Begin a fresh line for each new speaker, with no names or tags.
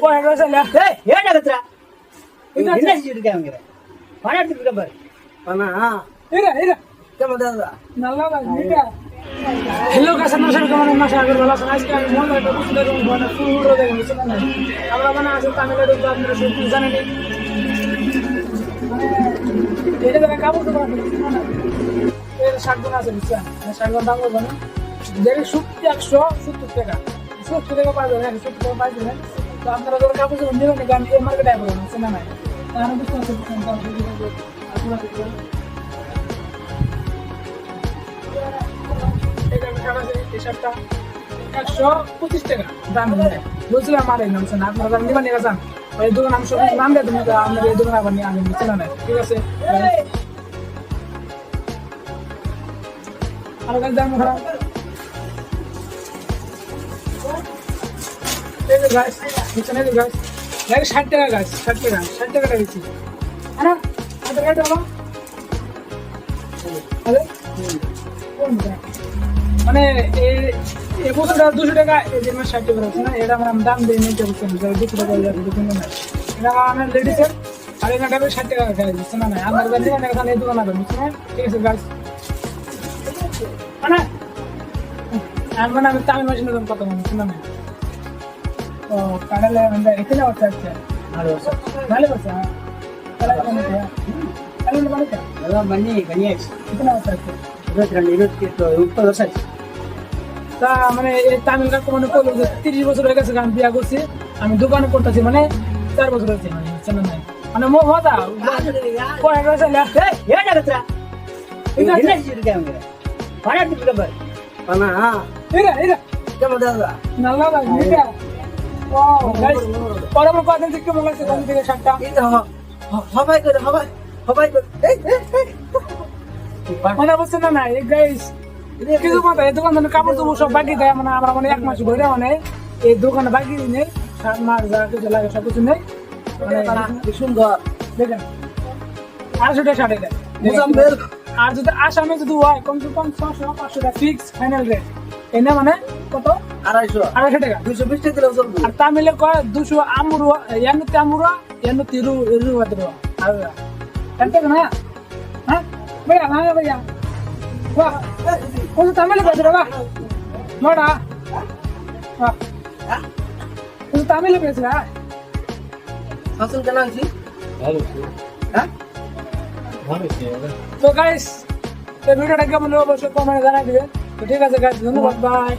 போன வருஷம் ஏடா
கத்துறா என்ன செஞ்சுட்டு இருக்காங்க பணம் எடுத்துட்டு
இருக்க பாரு பணம் இரு இரு হ্যালো কাসার নমস্কার কেমন আছেন আশা করি ভালো আছেন আজকে আমি মন একটা বুঝতে পারি মানে ফুল রোদ হয়ে গেছে আমরা মানে আছি তামিলনাড়ু তো আপনারা সব কিছু জানেন এটা দেখেন কাপড় তো শাকগুলো আছে বুঝছেন শাকগুলো দাম বলবেন দেখে সত্তর টাকা সত্তর টাকা পাঁচ হাজার সত্তর টাকা পাঁচ আপনারা কাপড় যখন এই মার্কেটে পাবেন বুঝছেন না তাহলে বুঝতে পারছেন আপনারা টি-শার্টটা একশো পঁচিশ টাকা দাম নেয় বলছিলাম আমার এই নামছে না আপনারা দাম নিবেন নিয়ে যান এই দোকান নাম দেয় তুমি আমাদের এই দোকান আবার নিয়ে আনবেন বুঝছেন না ঠিক আছে আরও দাম খারাপ এই গাছ এই যে গাছ। গাছ ষাট টাকা গাছ, ষাট টাকা, ষাট টাকাটা দিচ্ছি হ্যাঁ আধার কার্ড হলো আরে, কোন মানে এই বছরটা দুশো টাকা, এই যে ষাট টাকা আছে না, এটা আমার দাম দিয়ে নিতে পারছেন দুশো টাকা না এটা আমার লেডিসের আর এটা টাকা ষাট টাকা খাই দিচ্ছে না না আপনার কাছে দোকানে এখানে এই দোকান আছে বুঝছেন না? ঠিক আছে, গাছ। মানে আমি মানে আমি তামিল কত মানে শোনা না। கடலை வந்து எத்தனை வருஷம் ஆச்சு? நாலு வருஷம் நாலு வருஷம்? கல்யாணம் பண்ணிட்டியா கல்யாணம் பண்ணிட்டேன் எல்லாம் பண்ணி
கல்யாணம் எத்தனை வருஷம்
ஆச்சு? இருபத்தி ரெண்டு
இருபத்தி எட்டு முப்பது வருஷம் ஆச்சு.
তা মানে তামিল কাকু মানে করলো যে তিরিশ বছর হয়ে গেছে গান বিয়া করছি আমি দোকানে করতেছি মানে চার বছর হয়েছে মানে পরপর কদিন থেকে মঙ্গলছে গাইস কিছু কথা এই দোকান সব বাকি দেয় মানে আমরা মানে এক মাস ঘুরে মানে এই দোকানে বাকি নেই সাত মাস যা কিছু সব কিছু নেই
সুন্দর
দেখেন আটশো টাকা ষাট আর যদি আসামে যদি হয়, কমসে কম ছশো ফিক্স ফাইনাল রেট এনে মানে কত
আড়াইশো
আড়াইশো টাকা
দুশো বিশ টাকা কিলো চলবে
আর তামিলে কয় দুশো আমরুয়া এনতে আমরুয়া এনতে ইরু ইরু வந்துடும் அதுதான் கரெக்டாங்கண்ணா ஆ பையா வாங்க பையா வா கொஞ்சம் தமிழ்ல பேசுற வா மாடா வா கொஞ்சம் தமிழ்ல பேசுற
அசல் கலாஞ்சி
तो गाइस तो वीडियो डगे मन लोगों को कमेंट करना चाहिए ঠিক আছে গাছ ধন্যবাদ বাই